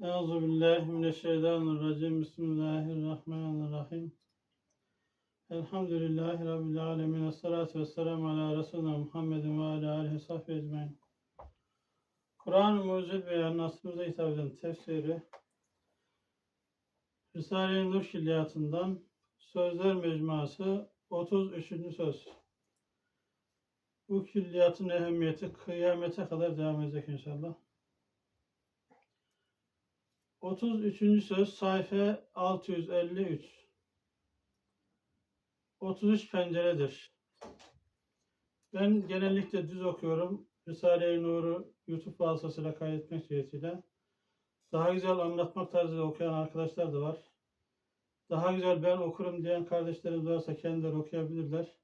Euzu billahi mineşşeytanirracim. Bismillahirrahmanirrahim. Elhamdülillahi rabbil alamin. Essalatu vesselamu ala resulina Muhammedin ve ala alihi sahbihi ecmaîn. Kur'an-ı Mucizül Beyan nasrımıza hitap eden tefsiri Risale-i Nur Külliyatından Sözler Mecmuası 33. söz. Bu külliyatın ehemmiyeti kıyamete kadar devam edecek inşallah. 33. söz sayfa 653. 33 penceredir. Ben genellikle düz okuyorum. Risale-i Nur'u YouTube vasıtasıyla kaydetmek suretiyle. Daha güzel anlatmak tarzıyla okuyan arkadaşlar da var. Daha güzel ben okurum diyen kardeşlerimiz varsa kendileri okuyabilirler.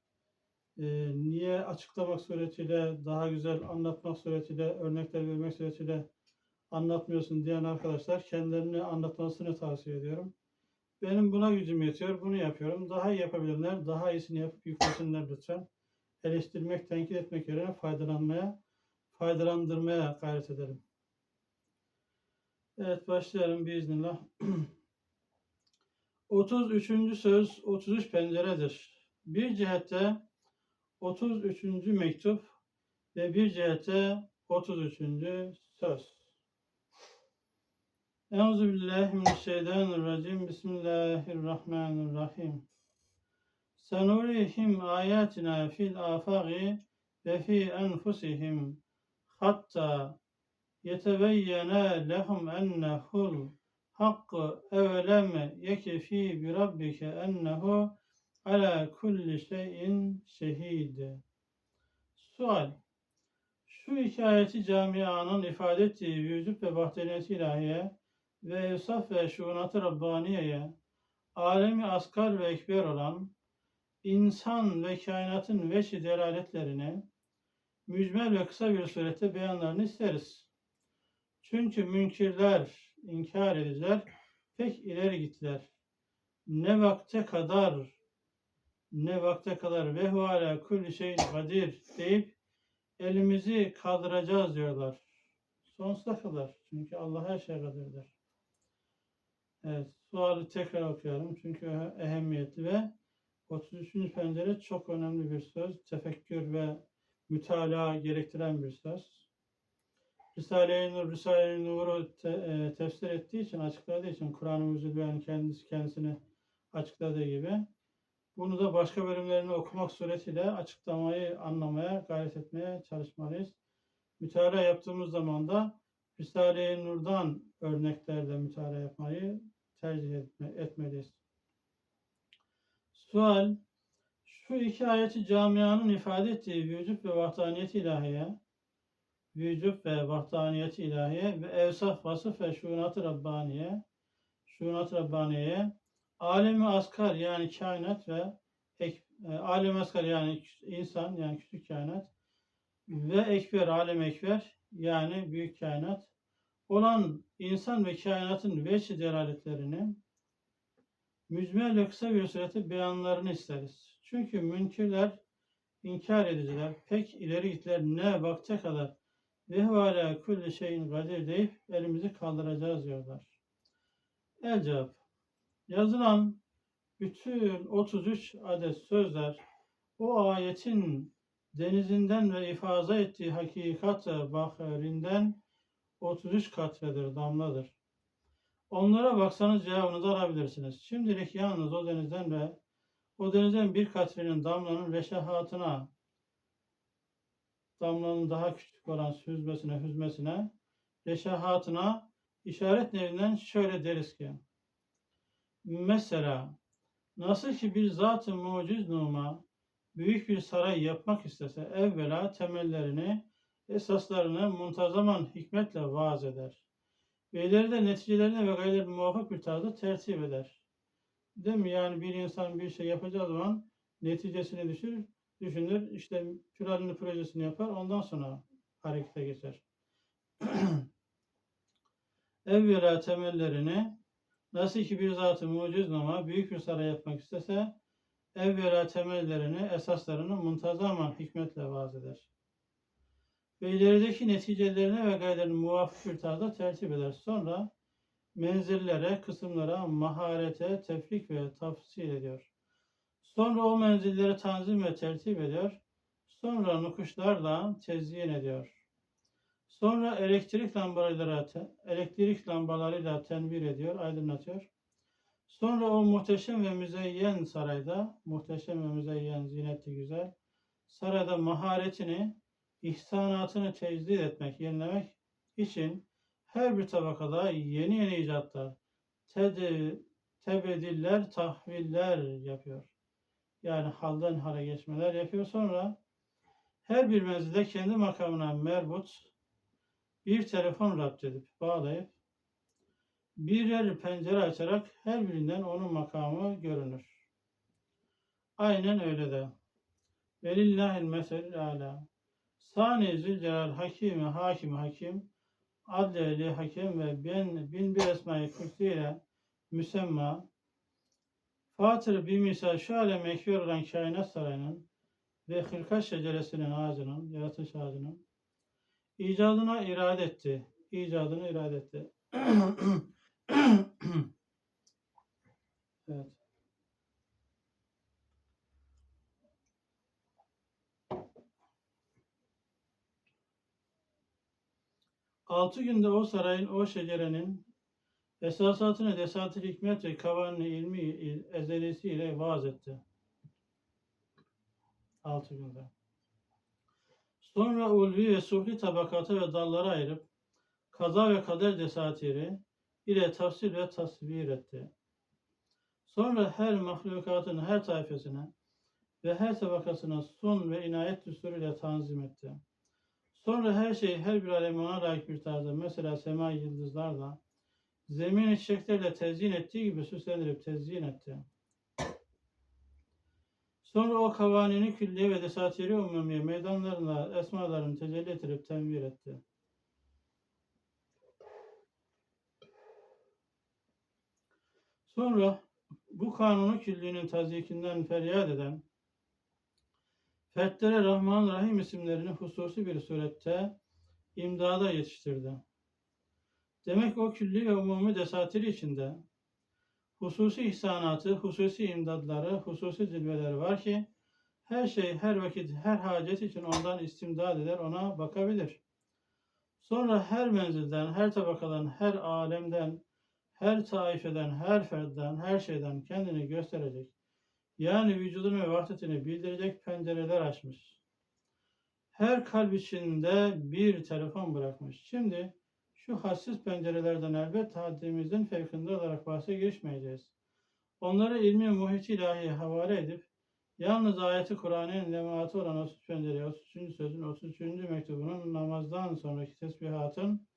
Ee, niye açıklamak suretiyle, daha güzel anlatmak suretiyle, örnekler vermek suretiyle anlatmıyorsun diyen arkadaşlar kendilerini anlatmasını tavsiye ediyorum. Benim buna gücüm yetiyor, bunu yapıyorum. Daha iyi yapabilenler daha iyisini yapıp yüklesinler lütfen. Eleştirmek, tenkit etmek yerine faydalanmaya, faydalandırmaya gayret edelim. Evet başlayalım biiznillah. 33. söz 33 penceredir. Bir cihette 33. mektup ve bir cihette 33. söz. Euzu billahi mineşşeytanirracim. Bismillahirrahmanirrahim. Senurihim ayatina fil afaqi ve fi enfusihim hatta yetebeyyene lehum ennehul hakkı evelem yekefi bi rabbike ennehu ala kulli şeyin şehid. Sual Şu iki ayeti camianın ifade ettiği vücut ve bahteniyeti ilahiye ve evsaf ve şuunat-ı Rabbaniye'ye alemi asgar ve ekber olan insan ve kainatın veçi delaletlerini mücmel ve kısa bir surette beyanlarını isteriz. Çünkü münkirler, inkar ediciler pek ileri gittiler. Ne vakte kadar ne vakte kadar ve hu ala kulli şeyin kadir deyip elimizi kaldıracağız diyorlar. Sonsuza kadar. Çünkü Allah her şeye kadirdir. Evet, sualı tekrar okuyorum çünkü ehemmiyetli ve 33. pencere çok önemli bir söz. Tefekkür ve mütalaa gerektiren bir söz. Risale-i Nur, Risale-i Nur'u te, e, tefsir ettiği için, açıkladığı için Kur'an-ı Müzülbeyan kendisi kendisini açıkladığı gibi bunu da başka bölümlerini okumak suretiyle açıklamayı anlamaya, gayret etmeye çalışmalıyız. Mütalaa yaptığımız zaman da Risale-i Nur'dan örneklerle mütalaa yapmayı tercih etme, etmeliyiz. Sual, şu iki ayeti camianın ifade ettiği vücut ve vahdaniyet ilahiye, vücut ve vahdaniyet ilahiye ve evsaf, vasıf ve şuunat-ı Rabbaniye, şuunat-ı Rabbaniye, alemi askar yani kainat ve ek, e, alem askar yani insan yani küçük kainat ve ekber, alem ekber yani büyük kainat olan insan ve kainatın veçi delaletlerini mücmel ve kısa bir surette beyanlarını isteriz. Çünkü münkirler, inkar ediciler pek ileri gittiler ne vakte kadar ve hala kulli şeyin kadir deyip elimizi kaldıracağız diyorlar. El cevap. Yazılan bütün 33 adet sözler o ayetin denizinden ve ifaza ettiği hakikat bahrinden 33 katredir, damladır. Onlara baksanız cevabınızı alabilirsiniz. Şimdilik yalnız o denizden ve o denizden bir katrenin damlanın reşahatına, damlanın daha küçük olan süzmesine, hüzmesine, reşahatına işaret nevinden şöyle deriz ki, Mesela nasıl ki bir zat-ı muciz numa büyük bir saray yapmak istese evvela temellerini, esaslarını muntazaman hikmetle vaaz eder. Ve ileride neticelerine ve gayret muvafık bir tarzda tertip eder. Değil mi? Yani bir insan bir şey yapacağı zaman neticesini düşür, düşünür, işte planını projesini yapar, ondan sonra harekete geçer. Evvela temellerini Nasıl ki bir zat-ı muciz nama büyük bir saray yapmak istese, evvela temellerini, esaslarını muntazaman hikmetle vaaz eder. Ve ilerideki neticelerine ve gayelerine muvafık bir tarzda tertip eder. Sonra menzillere, kısımlara, maharete, tefrik ve tafsil ediyor. Sonra o menzilleri tanzim ve tertip ediyor. Sonra nukuşlarla tezyin ediyor. Sonra elektrik lambalarıyla, elektrik lambalarıyla tenvir ediyor, aydınlatıyor. Sonra o muhteşem ve müzeyyen sarayda, muhteşem ve müzeyyen, zinetli güzel, sarayda maharetini, ihsanatını tecdid etmek, yenilemek için her bir tabakada yeni yeni icatlar, ted- tebediller, tahviller yapıyor. Yani halden hale geçmeler yapıyor. Sonra her bir menzilde kendi makamına merbut bir telefon rapt edip bağlayıp birer pencere açarak her birinden onun makamı görünür. Aynen öyle de. Velillahil meselül ala. Sani Zülcelal Hakimi Hakim Hakim Adleli Hakem ve bin, bin bir esma-i kürsiyle müsemma Fatır bir misal şu alem ekber olan kainat sarayının ve hırkat şeceresinin ağacının, yaratış ağacının icadına irade etti. İcadını irade etti. evet. Altı günde o sarayın, o şecerenin esasatını desat-ı hikmet ve kavanını ilmi il- ezelisiyle vaaz etti. Altı günde. Sonra ulvi ve sufli tabakatı ve dallara ayırıp kaza ve kader desatiri ile tafsir ve tasvir etti. Sonra her mahlukatın her tayfasına ve her tabakasına sun ve inayet düsturuyla tanzim etti. Sonra her şey her bir aleme ona layık bir tarzda mesela sema yıldızlarla zemin çiçeklerle tezyin ettiği gibi süslendirip tezyin etti. Sonra o kavanini külliye ve desatiri umumiye meydanlarına esmalarını tecelli ettirip tenvir etti. Sonra bu kanunu küllüğünün tazyikinden feryat eden fertlere Rahman Rahim isimlerini hususi bir surette imdada yetiştirdi. Demek o külli ve umumi desatiri içinde hususi ihsanatı, hususi imdadları, hususi zilveleri var ki her şey, her vakit, her hacet için ondan istimdad eder, ona bakabilir. Sonra her menzilden, her tabakadan, her alemden, her taifeden, her fertten, her şeyden kendini gösterecek. Yani vücudunu ve vahdetini bildirecek pencereler açmış. Her kalp içinde bir telefon bırakmış. Şimdi şu hassiz pencerelerden elbette haddimizin fevkinde olarak bahse girişmeyeceğiz. Onları ilmi muhit ilahiye havale edip yalnız ayeti Kur'an'ın lemaatı olan 33 pencereye, 33. sözün 33. mektubunun namazdan sonraki tesbihatın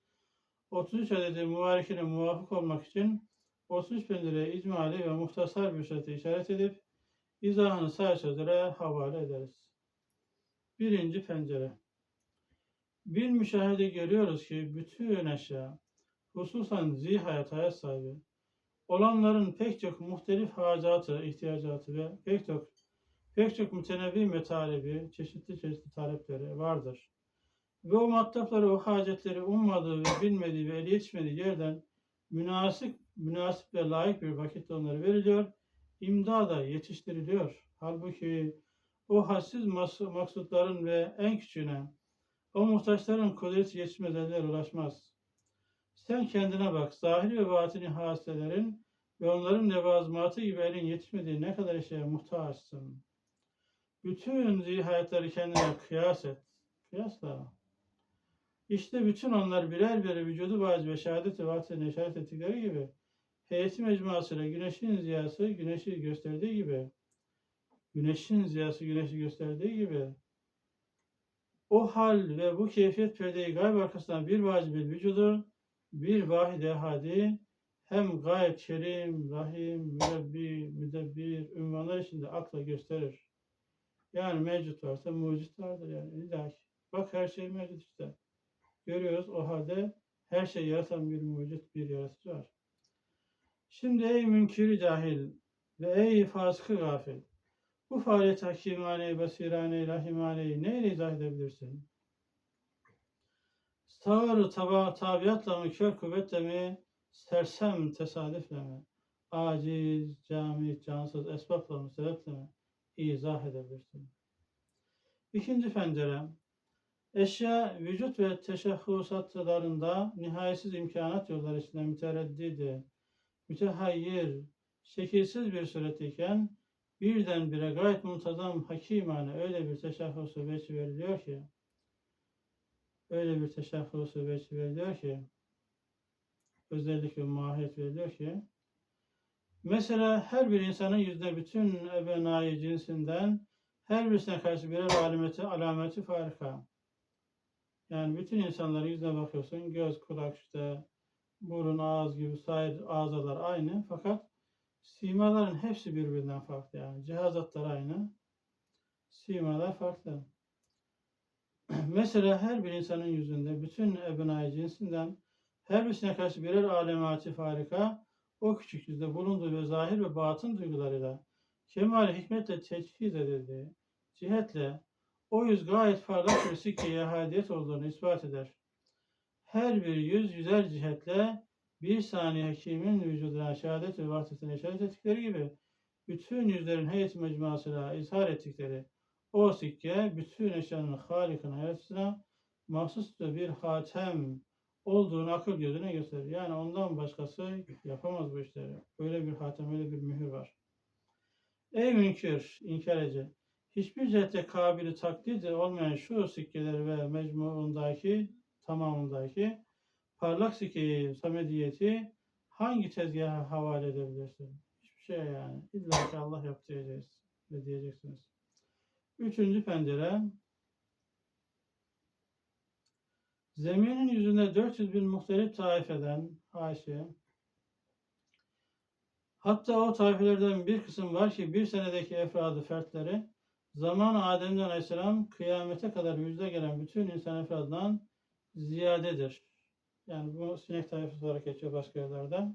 33 adedi mübarekine muvafık olmak için 33 pencereye icmali ve muhtasar bir işaret edip izahını say sözlere havale ederiz. Birinci pencere. Bir müşahede görüyoruz ki bütün eşya, hususan zihayat hayat sahibi, olanların pek çok muhtelif hacatı, ihtiyacatı ve pek çok pek çok mütenevvi metalebi, çeşitli çeşitli talepleri vardır. Ve o matlapları, o hacetleri ummadığı ve bilmediği ve yetişmediği yerden münasip, münasip ve layık bir vakitte onları veriliyor, imdada yetiştiriliyor. Halbuki o hassiz maksutların ve en küçüğüne, o muhtaçların kudreti yetişmez eller ulaşmaz. Sen kendine bak, zahiri ve batini haselerin ve onların levazımatı gibi elin yetişmediği ne kadar şeye muhtaçsın. Bütün zihayetleri kendine kıyas et. Kıyasla. İşte bütün onlar birer birer vücudu ve şehadet-i vahdine işaret ettikleri gibi heyeti mecmuasıyla güneşin ziyası güneşi gösterdiği gibi güneşin ziyası güneşi gösterdiği gibi o hal ve bu keyfiyet perdeyi gayb arkasından bir vacibel vücudu bir vahid ehadi hem gayet kerim, rahim, mürebbi, müdebbir ünvanlar içinde akla gösterir. Yani mevcut varsa mucit vardır yani illaki. Bak her şey mevcut işte. Görüyoruz o halde her şey yaratan bir mucit bir yaratıcı var. Şimdi ey münkiri cahil ve ey fasıkı gafil. Bu faaliyet hakimane, basirane, rahimaneyi neyle izah edebilirsin? Sağır taba, tabiatla mı, kör kuvvetle mi, sersem tesadüfle mi, aciz, cami, cansız, esbapla mı, sebeple mi izah edebilirsin? İkinci pencere, eşya, vücut ve teşehhusatlarında nihayetsiz imkanat yolları içinde mütereddidi, mütehayyir, şekilsiz bir suretteyken birdenbire gayet muntazam hakimane öyle bir teşahhusu veçi veriliyor ki öyle bir teşahhusu veçi veriliyor ki özellik ve mahiyet veriliyor ki mesela her bir insanın yüzde bütün ebenai cinsinden her birisine karşı birer alameti, alameti farika. Yani bütün insanların yüzüne bakıyorsun göz, kulak işte burun, ağız gibi sair ağzalar aynı fakat simaların hepsi birbirinden farklı yani. Cihazatlar aynı. Simalar farklı. Mesela her bir insanın yüzünde bütün ebnai cinsinden her birisine karşı birer alemati farika o küçük yüzde bulunduğu ve zahir ve batın duygularıyla kemal hikmetle teçhiz edildiği cihetle o yüz gayet parlak bir sikkeye hadiyet olduğunu ispat eder. Her bir yüz yüzer cihetle bir saniye hakimin vücuduna şehadet ve vahdetine işaret ettikleri gibi bütün yüzlerin heyet mecmuasıyla izhar ettikleri o sikke bütün eşyanın halikine yaratıcısına mahsus bir hatem olduğunu akıl gözüne gösterir. Yani ondan başkası yapamaz bu işleri. Öyle bir hatem, öyle bir mühür var. Ey münkir, inkar ece. Hiçbir cihette kabili taklidi olmayan şu sikkeler ve mecmuundaki, tamamındaki parlak sikkeyi, samediyeti hangi tezgaha havale edebilirsin? Hiçbir şey yani. İlla ki Allah diyeceğiz ve diyeceksiniz. Üçüncü pencere. Zeminin yüzünde 400 bin muhtelif taifeden haşiye. Hatta o taifelerden bir kısım var ki bir senedeki efradı fertleri zaman Adem'den Aleyhisselam kıyamete kadar yüzde gelen bütün insan efradından ziyadedir. Yani bu sinek taifesi olarak geçiyor başka yerlerde.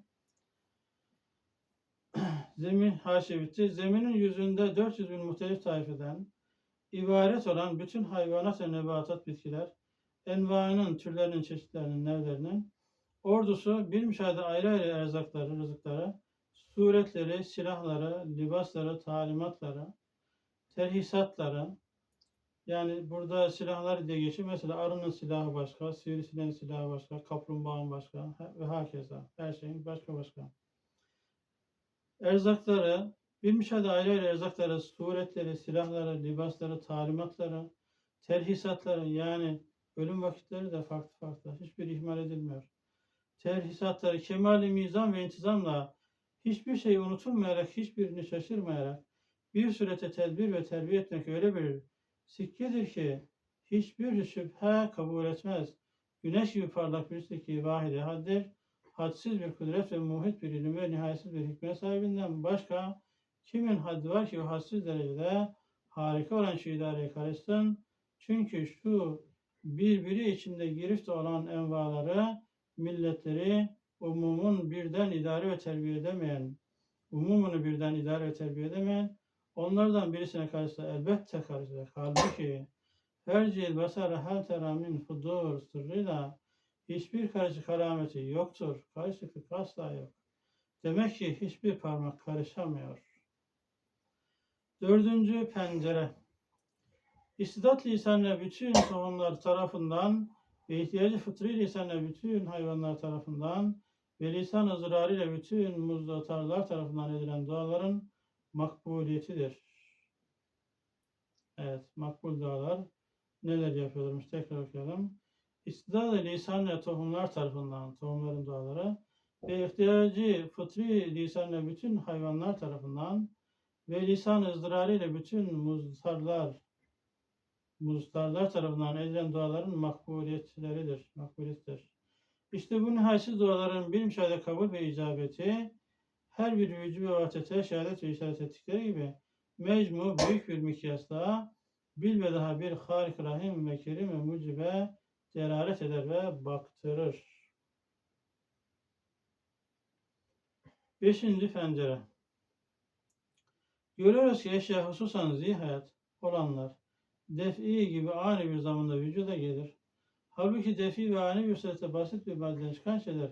Zemin haşi bitti. Zeminin yüzünde 400 bin muhtelif taifeden ibaret olan bütün hayvanat ve nebatat bitkiler, envaının, türlerinin, çeşitlerinin, nevlerinin ordusu bir müşahede ayrı ayrı erzakları, rızıkları, suretleri, silahları, libasları, talimatları, terhisatları, yani burada silahlar diye geçiyor. Mesela arının silahı başka, sivrisineğin silahı başka, kaplumbağanın başka ve hakeza. Her şeyin başka başka. Erzakları, bir müşahede ayrı ayrı erzakları, suretleri, silahları, libasları, talimatları, terhisatları yani ölüm vakitleri de farklı farklı. Hiçbir ihmal edilmiyor. Terhisatları kemali mizan ve intizamla hiçbir şey unutulmayarak, hiçbirini şaşırmayarak bir surete tedbir ve terbiye etmek öyle bir sikkedir ki hiçbir şüphe kabul etmez. Güneş gibi parlak sikke vahide haddir. Hadsiz bir kudret ve muhit bir ilim ve nihayetsiz bir hikmet sahibinden başka kimin haddi var ki o hadsiz derecede harika olan şu karışsın. Çünkü şu birbiri içinde girift olan envaları, milletleri umumun birden idare ve terbiye edemeyen, umumunu birden idare ve terbiye edemeyen, onlardan birisine karşı elbette karşılar. Halbuki Fercil basara hel teramin fudur sırrıyla hiçbir karışık alameti yoktur. Karışıklık asla yok. Demek ki hiçbir parmak karışamıyor. Dördüncü pencere. İstidat lisanla bütün tohumlar tarafından ve ihtiyacı fıtri lisanla bütün hayvanlar tarafından ve lisan ızrarıyla bütün muzdatarlar tarafından edilen duaların makbuliyetidir. Evet, makbul dualar neler yapıyorlarmış tekrar okuyalım. İstidat lisanla tohumlar tarafından, tohumların duaları ve ihtiyacı fıtri lisanla bütün hayvanlar tarafından ve lisan ızdırarıyla bütün muzdarlar muzdarlar tarafından edilen duaların makbuliyetleridir, makbuliyettir. İşte bu nihayetsiz duaların bir müşahede kabul ve icabeti her bir vücubu ve vatete şehadet ve işaret ettikleri gibi mecmu büyük bir mikyasla bil ve daha bir harik rahim ve kerim ve mucibe delalet eder ve baktırır. Beşinci pencere. Görüyoruz ki eşya hususan zihayat olanlar defi gibi ani bir zamanda vücuda gelir. Halbuki defi ve ani bir surette basit bir maddeden çıkan şeyler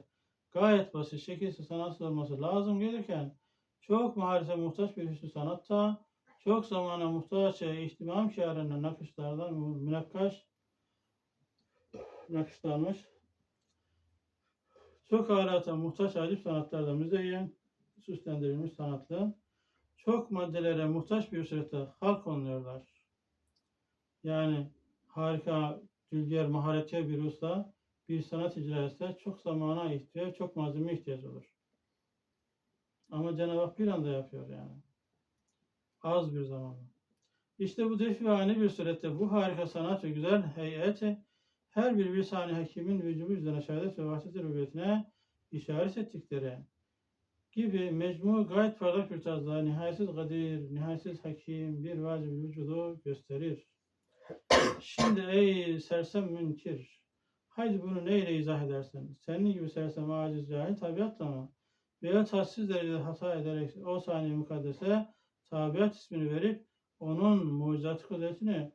gayet basit, şekilsiz, sanatsız olması lazım gelirken çok maharete muhtaç bir hüsnü sanatta çok zamana muhtaç e, ihtimam şiarına nakışlardan münakkaş nakışlanmış çok alata muhtaç acip sanatlarda müzeyyen süslendirilmiş sanatlı çok maddelere muhtaç bir surette halk oluyorlar. Yani harika, dülger, mahareti bir usta bir sanat icra çok zamana ihtiyaç, çok malzeme ihtiyaç olur. Ama Cenab-ı Hak bir anda yapıyor yani. Az bir zamanda. İşte bu defivane bir surette bu harika sanat ve güzel heyeti her bir saniye hakimin vücubu üzerine şehadet ve vahdet-i rübiyetine işaret ettikleri gibi mecmu gayet parlak bir tarzda nihayetsiz kadir, nihayetsiz hakim bir vacib vücudu gösterir. Şimdi ey sersem münkir, haydi bunu neyle izah edersin? Senin gibi sersem aciz cahil tabiatla mı? Veya tatsız derecede hata ederek o saniye mukaddese tabiat ismini verip onun mucizat kudretini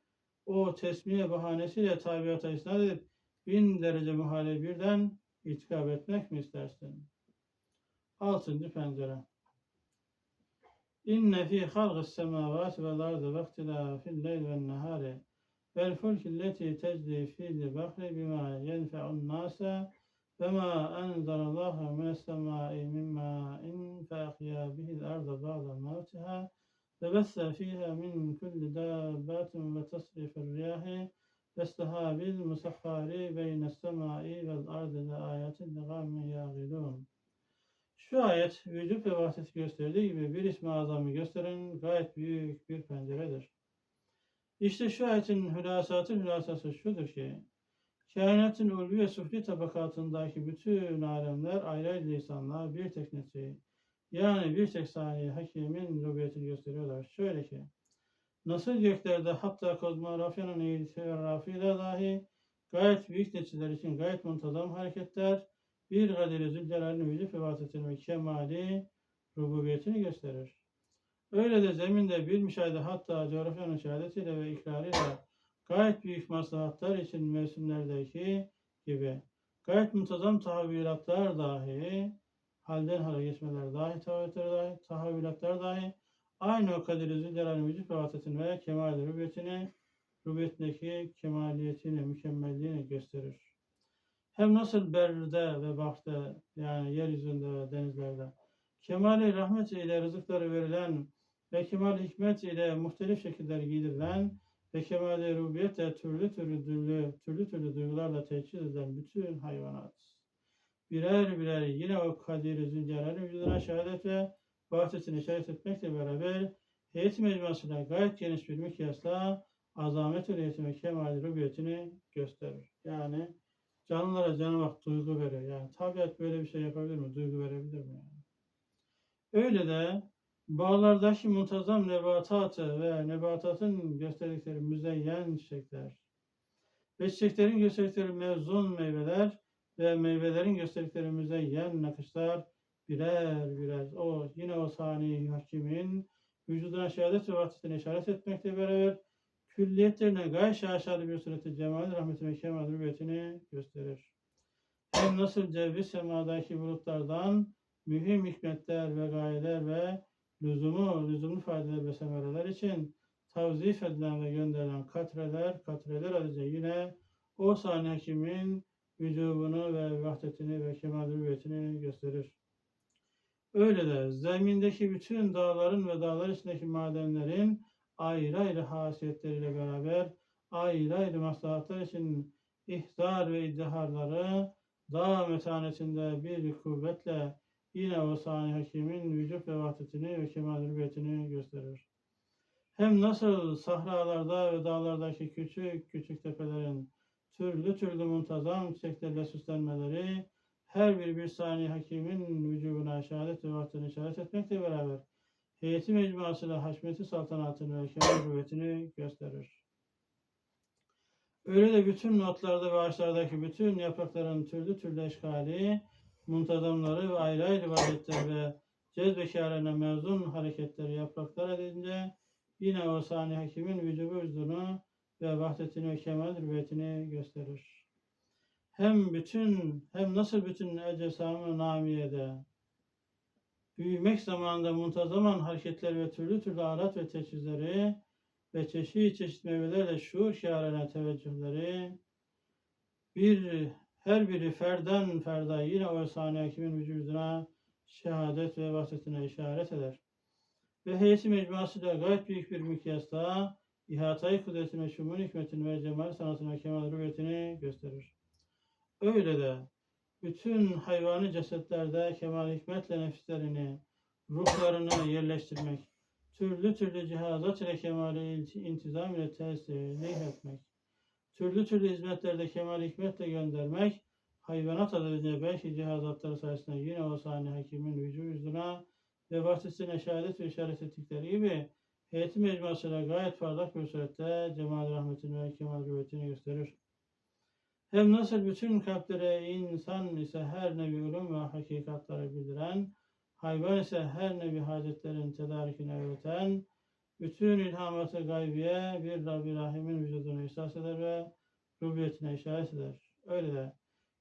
o tesmiye bahanesiyle tabiata isnat edip bin derece muhale birden itikab etmek mi istersin? Altıncı pencere. İnne fi halqis semavati vel ardı ve ihtilafil leyl ven nehari vel fulki leti tecri fil bahri bima yenfe'un nase ve ma enzelallahu mines semai min ma'in fe ahya bihil arda ba'da mevtiha فبث فيها من كل دابة وتصريف الرياح فاستهاب المسخر بين السماء والأرض لآيات لقوم يعقلون Şu ayet vücut ve vahdet gösterdiği gibi bir ismi azamı gösteren gayet büyük bir penceredir. İşte şu ayetin hülasatı hülasası şudur ki, kainatın ulvi ve sufli tabakatındaki bütün alemler ayrı ayrı lisanla bir tek netri, yani bir tek saniye hakimin rubiyetini gösteriyorlar. Şöyle ki, nasıl göklerde hatta kozmografyanın itirafıyla dahi gayet büyük neticeler için gayet muntazam hareketler, bir kaderi zülcelal'in vücut ve vasetini ve kemali rububiyetini gösterir. Öyle de zeminde bir müşahede hatta coğrafyanın şehadetiyle ve ikrarıyla gayet büyük maslahatlar için mevsimlerdeki gibi gayet muntazam tahavvülatlar dahi halden hale geçmeler dahi, tahavvülatlar dahi, tahavvülatlar dahi aynı o kaderi zülcelal'in vücut ve vasetini ve kemali rububiyetini rububiyetindeki kemaliyetini, mükemmelliğini gösterir. Hem nasıl berde ve bahte yani yeryüzünde ve denizlerde kemali rahmet ile rızıkları verilen ve kemal hikmet ile muhtelif şekilde giydirilen ve kemali rubiyetle türlü türlü türlü türlü türlü duygularla teçhiz edilen bütün hayvanat birer birer yine o Kadir-i Zülcelal'in vücuduna şehadet ve vahdetini şahit etmekle beraber heyet mecmuasıyla gayet geniş bir mikyasla azamet ve kemal rubiyetini gösterir. Yani Canlılara Cenab-ı duygu veriyor. Yani tabiat böyle bir şey yapabilir mi? Duygu verebilir mi? Yani? Öyle de bağlardaki muntazam nebatatı ve nebatatın gösterdikleri müzeyyen çiçekler ve çiçeklerin gösterdikleri mevzun meyveler ve meyvelerin gösterdikleri müzeyyen nakışlar birer birer o yine o sani hakimin vücuduna şehadet ve vahdetine işaret etmekle beraber külliyetlerine gayet şaşalı bir surette cemal rahmeti ve kemal rübiyetini gösterir. Hem nasıl cevri semadaki bulutlardan mühim hikmetler ve gayeler ve lüzumu, lüzumlu faydalar ve semereler için tavzif edilen ve gönderilen katreler, katreler adece yine o sahne hakimin vücubunu ve vahdetini ve kemal rübiyetini gösterir. Öyle de zemindeki bütün dağların ve dağlar içindeki madenlerin ayrı ayrı hasiyetleriyle beraber ayrı ayrı maslahatlar için ihzar ve iddiharları dağ metanetinde bir kuvvetle yine o sani hakimin vücut ve vahdetini ve kemal rübiyetini gösterir. Hem nasıl sahralarda ve dağlardaki küçük küçük tepelerin türlü türlü muntazam çiçeklerle süslenmeleri her bir bir saniye hakimin vücubuna şehadet ve vahdetini işaret etmekle beraber heyeti mecmuasıyla haşmeti saltanatını ve kemal kuvvetini gösterir. Öyle de bütün notlarda ve ağaçlardaki bütün yaprakların türlü türlü eşkali, muntazamları ve ayrı ayrı vaziyetler ve cezbekarene mezun hareketleri yapraklar edince yine o sani hakimin vücubu vücudunu ve vahdetini ve kemal rübiyetini gösterir. hem bütün hem nasıl bütün ecesam-ı namiyede büyümek zamanında muntazaman hareketler ve türlü türlü alat ve teçhizleri ve çeşit çeşit meyvelerle şuur şiarına teveccühleri bir her biri ferden ferda yine o saniye hakimin vücuduna şehadet ve vasıtına işaret eder. Ve heyeti mecmuasıyla gayet büyük bir mikyasta ihatayı kudretine, şumun hikmetini ve cemal sanatına, kemal rüyetini gösterir. Öyle de bütün hayvani cesetlerde kemal hikmetle nefislerini, ruhlarını yerleştirmek, türlü türlü cihazat ile kemale intizam ile tesirih etmek, türlü türlü hizmetlerde kemal hikmetle göndermek, hayvanat adedince belki cihazatları sayesinde yine o sahne hakimin vücuduna ve vasıtasına şehadet ve işaret ettikleri gibi heyeti mecmuasıyla gayet parlak bir surette cemal rahmetini ve kemal rüvvetini gösterir. Hem nasıl bütün kalplere insan ise her nevi ulum ve hakikatları bildiren, hayvan ise her nevi hacetlerin tedarikini öğreten, bütün ilhamatı gaybiye bir Rabbi Rahim'in vücudunu ihsas eder ve rubiyetine işaret eder. Öyle de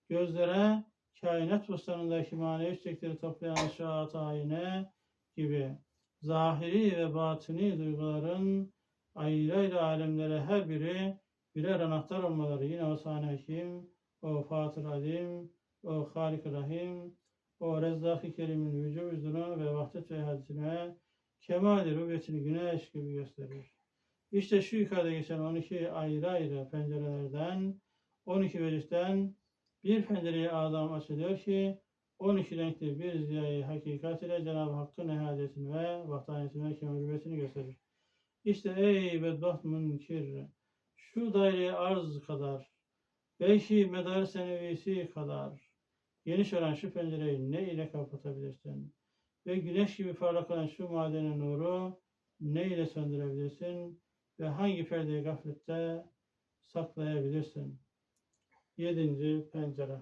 gözlere kainat bostanındaki manevi çiçekleri toplayan şahat ayine gibi zahiri ve batini duyguların ayrı ayrı alemlere her biri birer anahtar olmaları yine o sahne hakim, o Fatır Alim, o Halik Rahim, o Rezzak-ı Kerim'in vücudunu ve vahdet ve hadisine kemal-i rubiyetini güneş gibi gösterir. İşte şu yukarıda geçen 12 ayrı ayrı pencerelerden, 12 vecihten bir pencereye adam açılıyor ki 12 renkli bir ziyayı hakikat ile Cenab-ı Hakk'ın ehadetini ve vahdaniyetini ve kemaliyetini gösterir. İşte ey bedbaht münkir, şu daire arz kadar, belki medar senevisi kadar geniş olan şu pencereyi ne ile kapatabilirsin? Ve güneş gibi parlak olan şu madenin nuru ne ile söndürebilirsin? Ve hangi perdeyi gaflette saklayabilirsin? Yedinci pencere.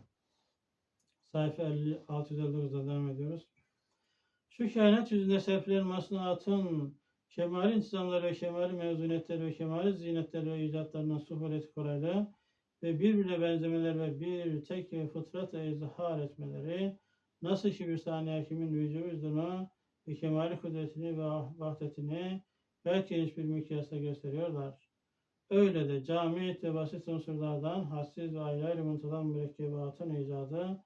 Sayfa 50, 659'da devam ediyoruz. Şu kainat yüzünde serpilen masnuatın kemali intizamları ve kemali mezuniyetleri ve kemali zinetleri ve icatlarının suhuleti kolaylığı ve birbirine benzemeler ve bir tek ve fıtratla izhar etmeleri nasıl saniye hakimin vücudunu ve kemali kudretini ve vahdetini gayet geniş bir mikyasla gösteriyorlar. Öyle de camiyet ve basit unsurlardan hassiz ve ayrı muntazam mürekkebatın icadı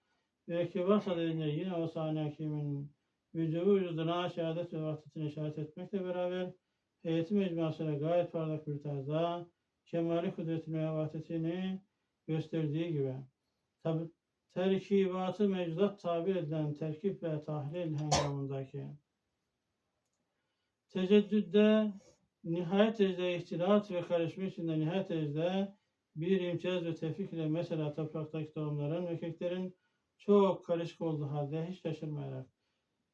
mürekkebat sadedince yine o saniye hakimin vücubu vücuduna şehadet ve vahdetini işaret etmekle beraber heyeti mecmuasıyla gayet parlak bir tarzda kemali kudretini ve vahdetini gösterdiği gibi tabi terkibatı mevcudat tabir edilen terkip ve tahlil hengamındaki teceddüde nihayet derecede ihtilat ve karışma içinde nihayet derecede bir imtiyaz ve tevfik ile mesela topraktaki tohumların ve köklerin çok karışık olduğu halde hiç şaşırmayarak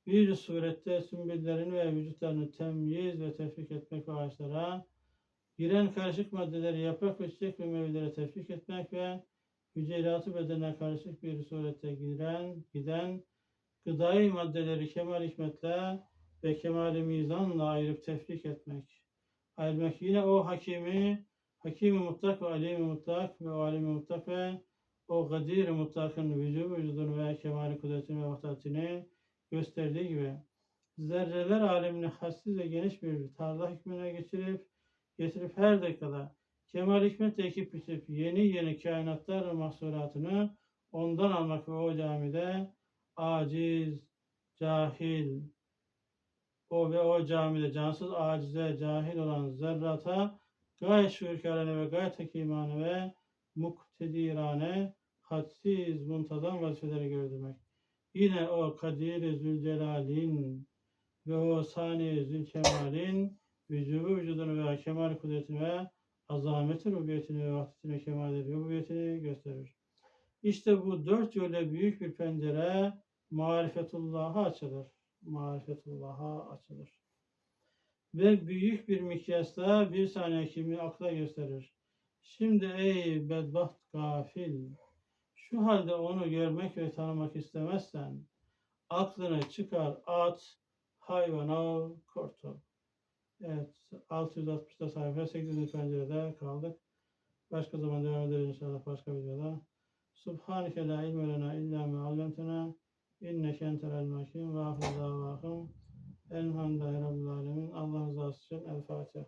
bir surette sümbüllerin ve vücutlarını temyiz ve tevfik etmek ve ağaçlara giren karışık maddeleri yaprak ve çiçek ve meyvelere tevfik etmek ve hücrelatı bedenine karışık bir surette giren, giden gıdai maddeleri kemal hikmetle ve kemal mizanla ayırıp tefrik etmek. Ayırmak yine o hakimi, hakimi mutlak ve alimi mutlak ve alimi mutlak ve o gadir mutlakın vücudu vücudunu ve kemali kudretini ve vahdatini gösterdiği gibi zerreler alemini hassiz ve geniş bir tarla hükmüne geçirip getirip her dakikada kemal hikmetle ekip biçip yeni yeni kainatlar mahsulatını ondan almak ve o camide aciz, cahil, o ve o camide cansız acize cahil olan zerrata gayet şuurkarane ve gayet hekimane ve muktedirane hadsiz muntazam vazifeleri gördürmek. Yine o Kadir Zülcelal'in ve o Sani Zülkemal'in vücubu vücudunu ve kemal kudretini ve azameti rubiyetini ve vahdetini ve kemali rubiyetini gösterir. İşte bu dört yönle büyük bir pencere marifetullah'a açılır. Marifetullah'a açılır. Ve büyük bir mikyasla bir saniye kimi akla gösterir. Şimdi ey bedbaht gafil, şu halde onu görmek ve tanımak istemezsen aklını çıkar at, hayvana kurtul. Evet, 660'da sayfa 8. pencerede kaldık. Başka zaman devam ederiz inşallah başka videoda. Subhaneke la ilme lena illa ma allamtena inneke entel alimul hakim ve ahir davahum elhamdülillahi rabbil alemin. Allah rızası için El Fatiha.